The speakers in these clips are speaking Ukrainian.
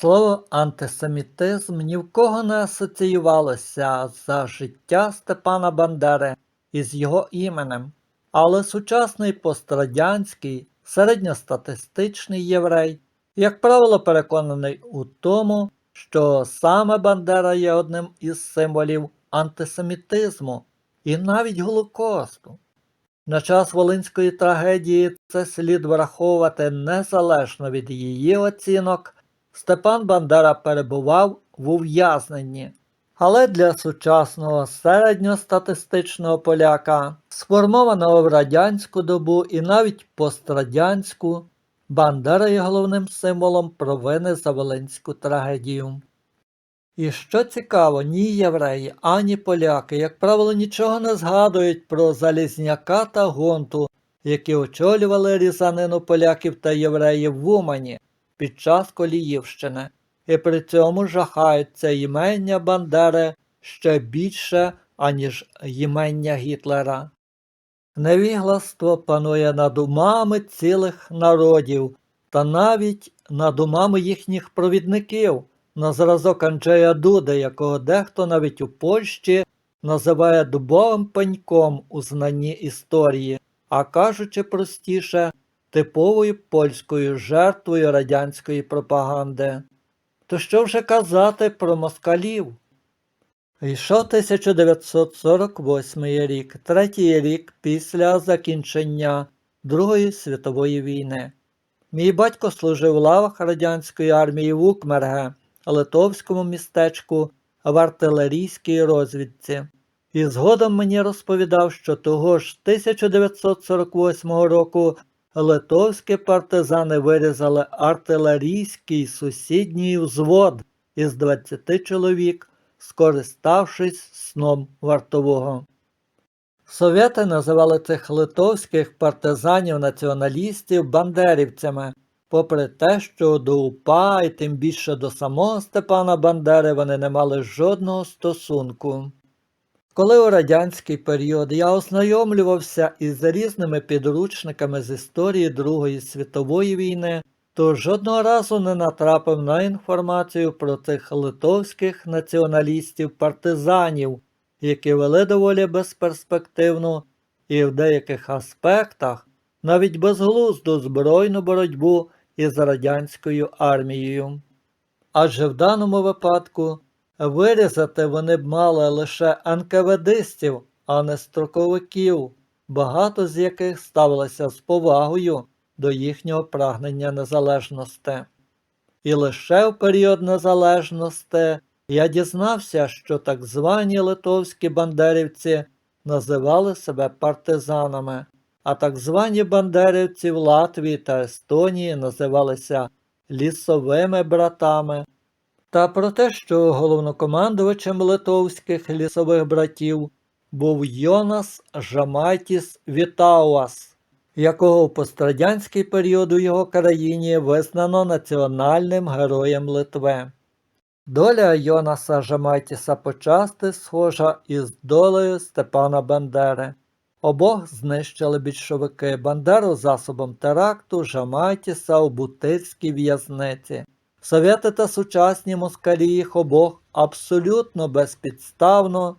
Слово антисемітизм ні в кого не асоціювалося за життя Степана Бандери із його іменем, але сучасний пострадянський середньостатистичний єврей, як правило, переконаний у тому, що саме Бандера є одним із символів антисемітизму і навіть Голокосту. На час Волинської трагедії це слід враховувати незалежно від її оцінок. Степан Бандера перебував в ув'язненні. Але для сучасного середньостатистичного поляка, сформованого в радянську добу і навіть пострадянську, Бандера є головним символом провини за Волинську трагедію. І що цікаво, ні євреї, ані поляки, як правило, нічого не згадують про Залізняка та Гонту, які очолювали різанину поляків та євреїв в Умані під час Коліївщини, і при цьому жахаються імення Бандери ще більше, аніж імення Гітлера. Невігластво панує над умами цілих народів та навіть над умами їхніх провідників на зразок Анджея Дуди, якого дехто навіть у Польщі називає дубовим пеньком у знанні історії, а кажучи простіше, типовою польською жертвою радянської пропаганди. То що вже казати про москалів? Йшов 1948 рік, третій рік після закінчення Другої світової війни. Мій батько служив в лавах радянської армії в Укмерге, литовському містечку в артилерійській розвідці. І згодом мені розповідав, що того ж 1948 року литовські партизани вирізали артилерійський сусідній взвод із 20 чоловік, скориставшись сном вартового. Совєти називали цих литовських партизанів-націоналістів бандерівцями, попри те, що до УПА і тим більше до самого Степана Бандери вони не мали жодного стосунку. Коли у радянський період я ознайомлювався із різними підручниками з історії Другої світової війни, то жодного разу не натрапив на інформацію про цих литовських націоналістів-партизанів, які вели доволі безперспективну і в деяких аспектах навіть безглузду збройну боротьбу із радянською армією. Адже в даному випадку Вирізати вони б мали лише НКВДистів, а не строковиків, багато з яких ставилися з повагою до їхнього прагнення незалежності. І лише в період незалежності я дізнався, що так звані литовські бандерівці називали себе партизанами, а так звані бандерівці в Латвії та Естонії називалися лісовими братами. Та про те, що головнокомандувачем литовських лісових братів був Йонас Жамайтіс Вітауас, якого в пострадянський період у його країні визнано національним героєм Литви. Доля Йонаса Жамайтіса почасти схожа із долею Степана Бандери. Обох знищили більшовики Бандеру засобом теракту Жамайтіса у Бутирській в'язниці. Совєти та сучасні москалі їх обох абсолютно безпідставно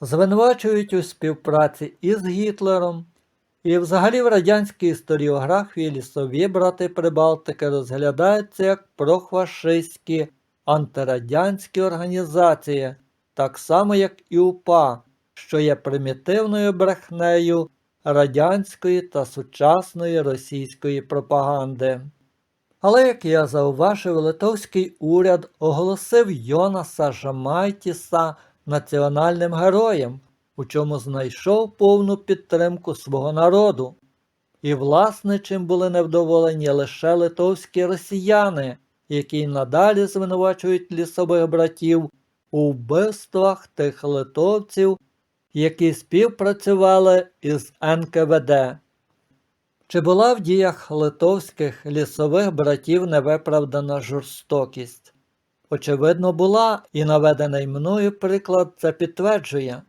звинувачують у співпраці із Гітлером, і взагалі в радянській історіографії лісові брати Прибалтики розглядаються як прохвашистські антирадянські організації, так само як і УПА, що є примітивною брехнею радянської та сучасної російської пропаганди. Але, як я зауважив, литовський уряд оголосив Йонаса Жамайтіса національним героєм, у чому знайшов повну підтримку свого народу. І, власне, чим були невдоволені лише литовські росіяни, які надалі звинувачують лісових братів у вбивствах тих литовців, які співпрацювали із НКВД. Чи була в діях литовських лісових братів невиправдана жорстокість? Очевидно, була, і наведений мною приклад це підтверджує.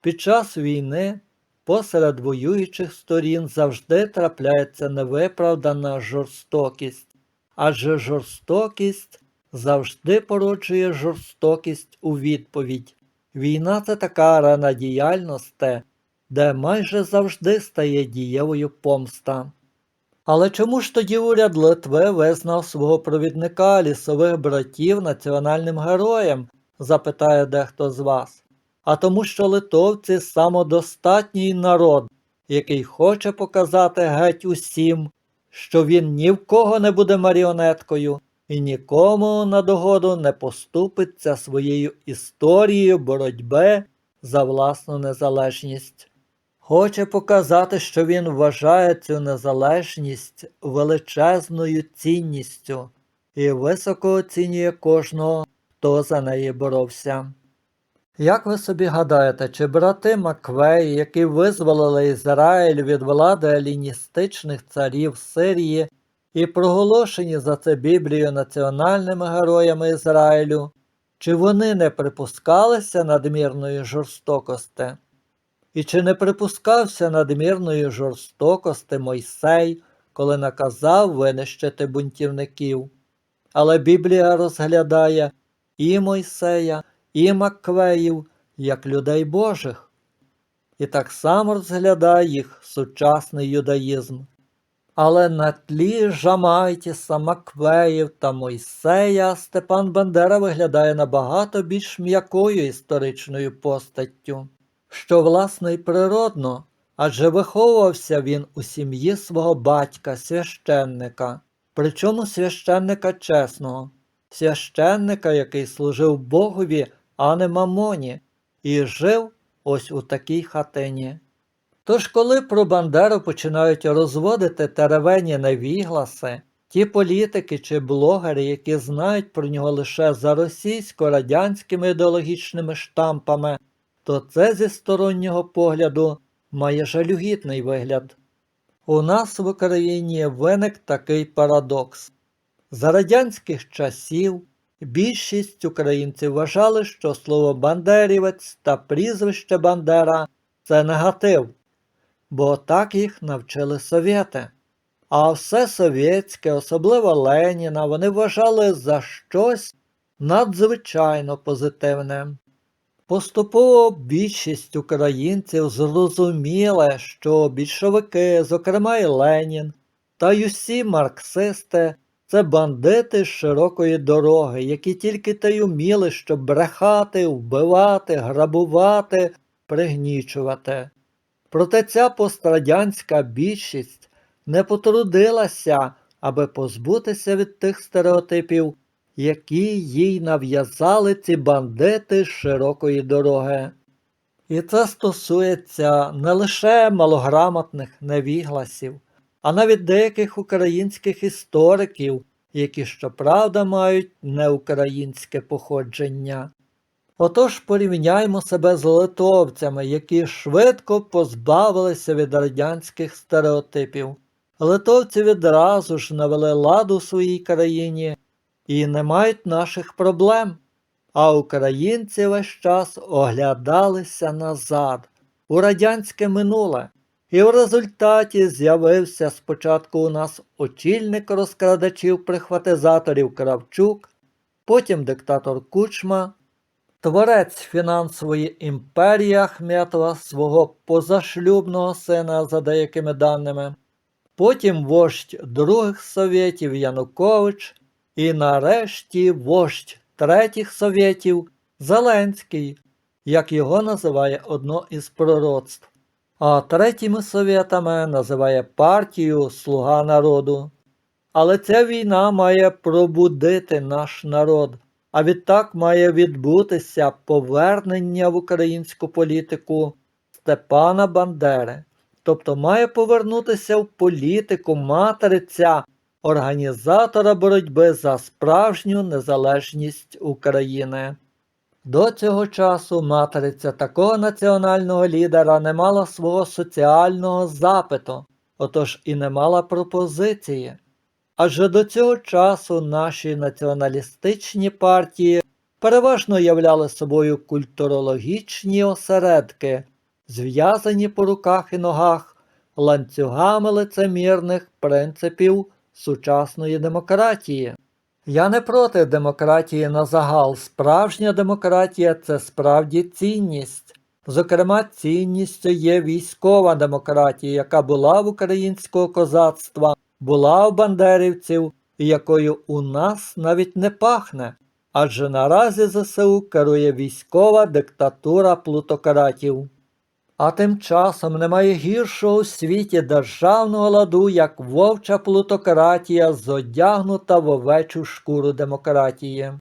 Під час війни посеред воюючих сторін завжди трапляється невиправдана жорстокість, адже жорстокість завжди породжує жорстокість у відповідь. Війна це така арена діяльності, де майже завжди стає дієвою помста. Але чому ж тоді уряд Литви визнав свого провідника лісових братів національним героєм? запитає дехто з вас. А тому, що литовці самодостатній народ, який хоче показати геть усім, що він ні в кого не буде маріонеткою і нікому на догоду не поступиться своєю історією боротьби за власну незалежність. Хоче показати, що він вважає цю незалежність величезною цінністю і високо оцінює кожного, хто за неї боровся. Як ви собі гадаєте, чи брати Маквеї, які визволили Ізраїль від влади еліністичних царів Сирії і проголошені за це Біблією національними героями Ізраїлю, чи вони не припускалися надмірної жорстокості? І чи не припускався надмірної жорстокості Мойсей, коли наказав винищити бунтівників? Але Біблія розглядає і Мойсея, і Маквеїв як людей Божих, і так само розглядає їх сучасний юдаїзм. Але на тлі Жамайтіса, Маквеїв та Мойсея Степан Бандера виглядає набагато більш м'якою історичною постаттю, що власне й природно, адже виховувався він у сім'ї свого батька, священника, причому священника чесного, священника, який служив Богові, а не мамоні, і жив ось у такій хатині. Тож, коли про Бандеру починають розводити теревені невігласи, ті політики чи блогери, які знають про нього лише за російсько-радянськими ідеологічними штампами, то це зі стороннього погляду має жалюгідний вигляд. У нас в Україні виник такий парадокс. За радянських часів більшість українців вважали, що слово бандерівець та прізвище Бандера це негатив, бо так їх навчили совєти. А все совєтське, особливо Леніна, вони вважали за щось надзвичайно позитивне. Поступово більшість українців зрозуміли, що більшовики, зокрема і Ленін, та й усі марксисти це бандити з широкої дороги, які тільки та й уміли, щоб брехати, вбивати, грабувати, пригнічувати. Проте ця пострадянська більшість не потрудилася, аби позбутися від тих стереотипів, які їй нав'язали ці бандити з широкої дороги. І це стосується не лише малограмотних невігласів, а навіть деяких українських істориків, які, щоправда, мають неукраїнське походження. Отож порівняймо себе з литовцями, які швидко позбавилися від радянських стереотипів. Литовці відразу ж навели ладу у своїй країні і не мають наших проблем, а українці весь час оглядалися назад у радянське минуле. І в результаті з'явився спочатку у нас очільник розкрадачів прихватизаторів Кравчук, потім диктатор Кучма, творець фінансової імперії Ахметова, свого позашлюбного сина, за деякими даними, потім вождь других совєтів Янукович, і нарешті вождь третіх совєтів Зеленський, як його називає одно із пророцтв а третіми совєтами називає партію Слуга народу. Але ця війна має пробудити наш народ, а відтак має відбутися повернення в українську політику Степана Бандери, тобто має повернутися в політику материця організатора боротьби за справжню незалежність України. До цього часу материця такого національного лідера не мала свого соціального запиту, отож і не мала пропозиції. Адже до цього часу наші націоналістичні партії переважно являли собою культурологічні осередки, зв'язані по руках і ногах ланцюгами лицемірних принципів сучасної демократії. Я не проти демократії на загал. Справжня демократія це справді цінність. Зокрема, цінністю є військова демократія, яка була в українського козацтва, була у бандерівців, і якою у нас навіть не пахне. Адже наразі ЗСУ керує військова диктатура плутократів. А тим часом немає гіршого у світі державного ладу, як вовча плутократія, зодягнута в овечу шкуру демократії.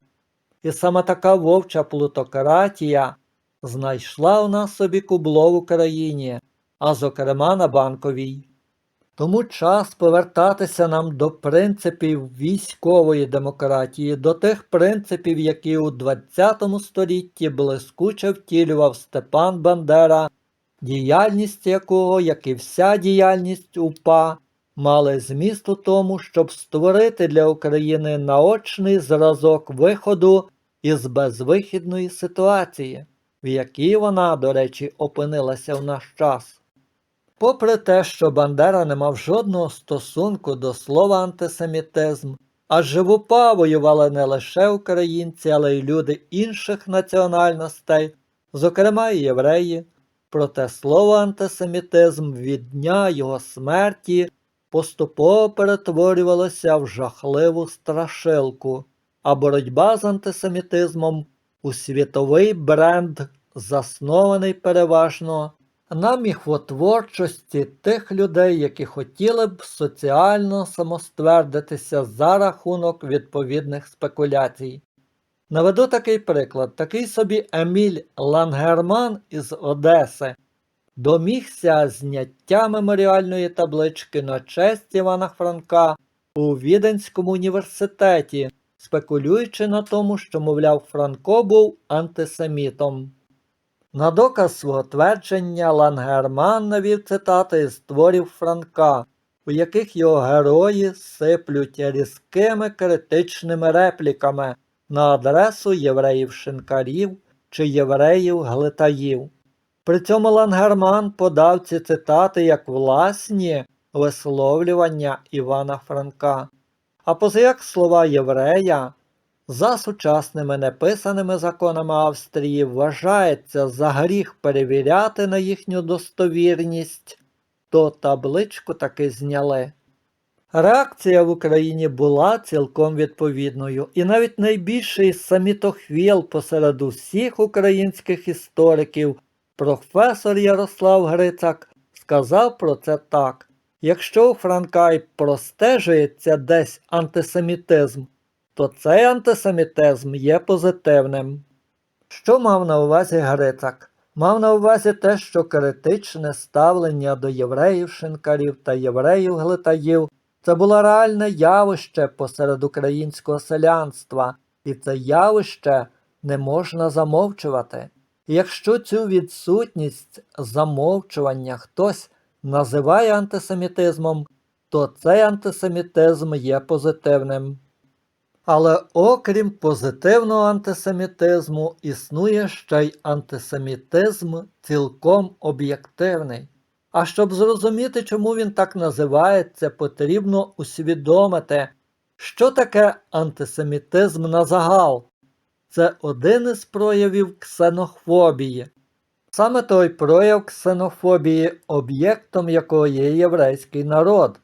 І саме така вовча плутократія знайшла у нас собі кубло в Україні, а зокрема на банковій. Тому час повертатися нам до принципів військової демократії, до тих принципів, які у ХХ столітті блискуче втілював Степан Бандера, діяльність якого, як і вся діяльність УПА, мали зміст у тому, щоб створити для України наочний зразок виходу із безвихідної ситуації, в якій вона, до речі, опинилася в наш час. Попри те, що Бандера не мав жодного стосунку до слова антисемітизм, адже в УПА воювали не лише українці, але й люди інших національностей, зокрема і євреї, проте слово антисемітизм від дня його смерті поступово перетворювалося в жахливу страшилку, а боротьба з антисемітизмом у світовий бренд, заснований переважно на міхвотворчості тих людей, які хотіли б соціально самоствердитися за рахунок відповідних спекуляцій. Наведу такий приклад: такий собі Еміль Лангерман із Одеси домігся зняття меморіальної таблички на честь Івана Франка у Віденському університеті, спекулюючи на тому, що, мовляв, Франко був антисемітом. На доказ свого твердження Лангерман навів цитати із творів Франка, у яких його герої сиплють різкими критичними репліками на адресу євреїв-шинкарів чи євреїв-глитаїв. При цьому Лангерман подав ці цитати як власні висловлювання Івана Франка. А позаяк слова єврея за сучасними неписаними законами Австрії вважається за гріх перевіряти на їхню достовірність, то табличку таки зняли. Реакція в Україні була цілком відповідною, і навіть найбільший самітохвіл посеред усіх українських істориків, професор Ярослав Грицак, сказав про це так: якщо у Франка й простежується десь антисемітизм, то цей антисемітизм є позитивним. Що мав на увазі Грицак? Мав на увазі те, що критичне ставлення до євреїв-шинкарів та євреїв-глитаїв це було реальне явище посеред українського селянства, і це явище не можна замовчувати. І якщо цю відсутність замовчування хтось називає антисемітизмом, то цей антисемітизм є позитивним. Але окрім позитивного антисемітизму, існує ще й антисемітизм цілком об'єктивний. А щоб зрозуміти, чому він так називається, потрібно усвідомити, що таке антисемітизм на загал. Це один із проявів ксенофобії. Саме той прояв ксенофобії, об'єктом якого є єврейський народ.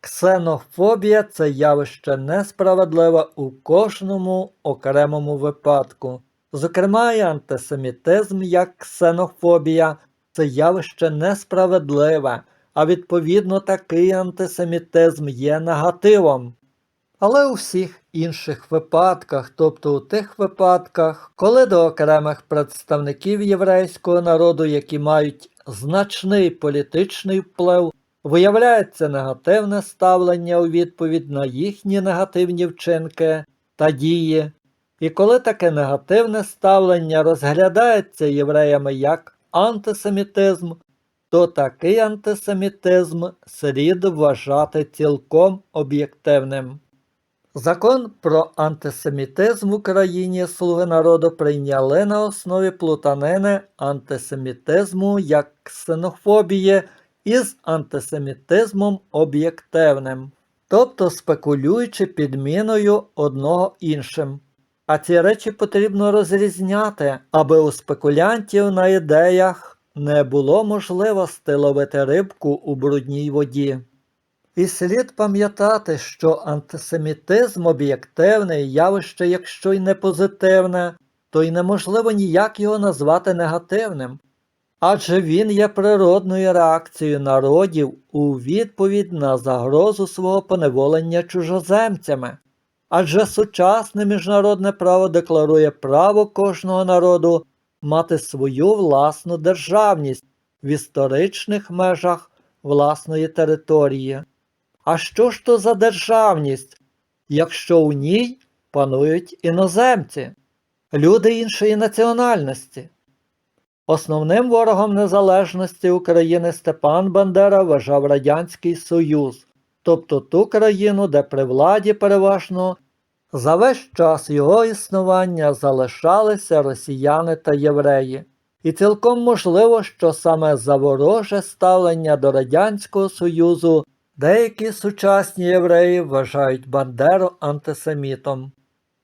Ксенофобія це явище несправедливе у кожному окремому випадку. Зокрема, і антисемітизм як ксенофобія це явище несправедливе, а відповідно такий антисемітизм є негативом. Але у всіх інших випадках, тобто у тих випадках, коли до окремих представників єврейського народу, які мають значний політичний вплив, виявляється негативне ставлення у відповідь на їхні негативні вчинки та дії, і коли таке негативне ставлення розглядається євреями як антисемітизм, то такий антисемітизм слід вважати цілком об'єктивним. Закон про антисемітизм в Україні слуги народу прийняли на основі плутанини антисемітизму як ксенофобії із антисемітизмом об'єктивним. тобто спекулюючи підміною одного іншим. А ці речі потрібно розрізняти, аби у спекулянтів на ідеях не було можливості ловити рибку у брудній воді. І слід пам'ятати, що антисемітизм об'єктивний явище, якщо й не позитивне, то й неможливо ніяк його назвати негативним. Адже він є природною реакцією народів у відповідь на загрозу свого поневолення чужоземцями. Адже сучасне міжнародне право декларує право кожного народу мати свою власну державність в історичних межах власної території. А що ж то за державність, якщо у ній панують іноземці, люди іншої національності? Основним ворогом незалежності України Степан Бандера вважав Радянський Союз, тобто ту країну, де при владі переважно за весь час його існування залишалися росіяни та євреї. І цілком можливо, що саме за вороже ставлення до Радянського Союзу деякі сучасні євреї вважають Бандеру антисемітом.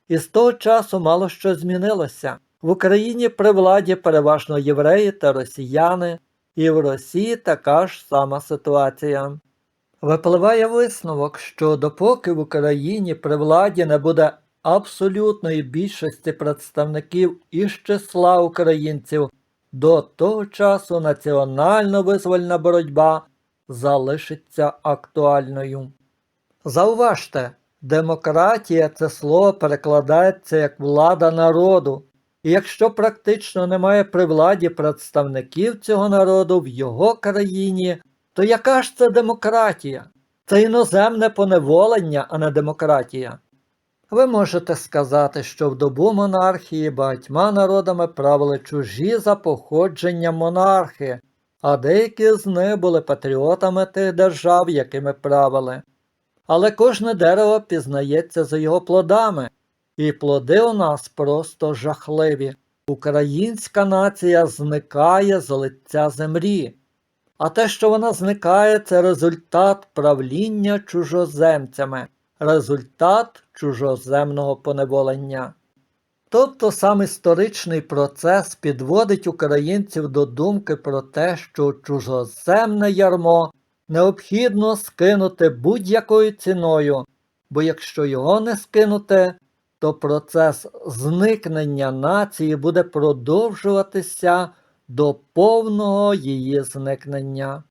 І з того часу мало що змінилося. В Україні при владі переважно євреї та росіяни, і в Росії така ж сама ситуація. Випливає висновок, що допоки в Україні при владі не буде абсолютної більшості представників із числа українців, до того часу національно-визвольна боротьба залишиться актуальною. Зауважте, демократія це слово перекладається як влада народу, і якщо практично немає при владі представників цього народу в його країні, то яка ж це демократія? Це іноземне поневолення, а не демократія. Ви можете сказати, що в добу монархії багатьма народами правили чужі за походженням монархи, а деякі з них були патріотами тих держав, якими правили. Але кожне дерево пізнається за його плодами, і плоди у нас просто жахливі. Українська нація зникає з лиця землі. А те, що вона зникає, це результат правління чужоземцями, результат чужоземного поневолення. Тобто сам історичний процес підводить українців до думки про те, що чужоземне ярмо необхідно скинути будь-якою ціною, бо якщо його не скинути, то процес зникнення нації буде продовжуватися до повного її зникнення.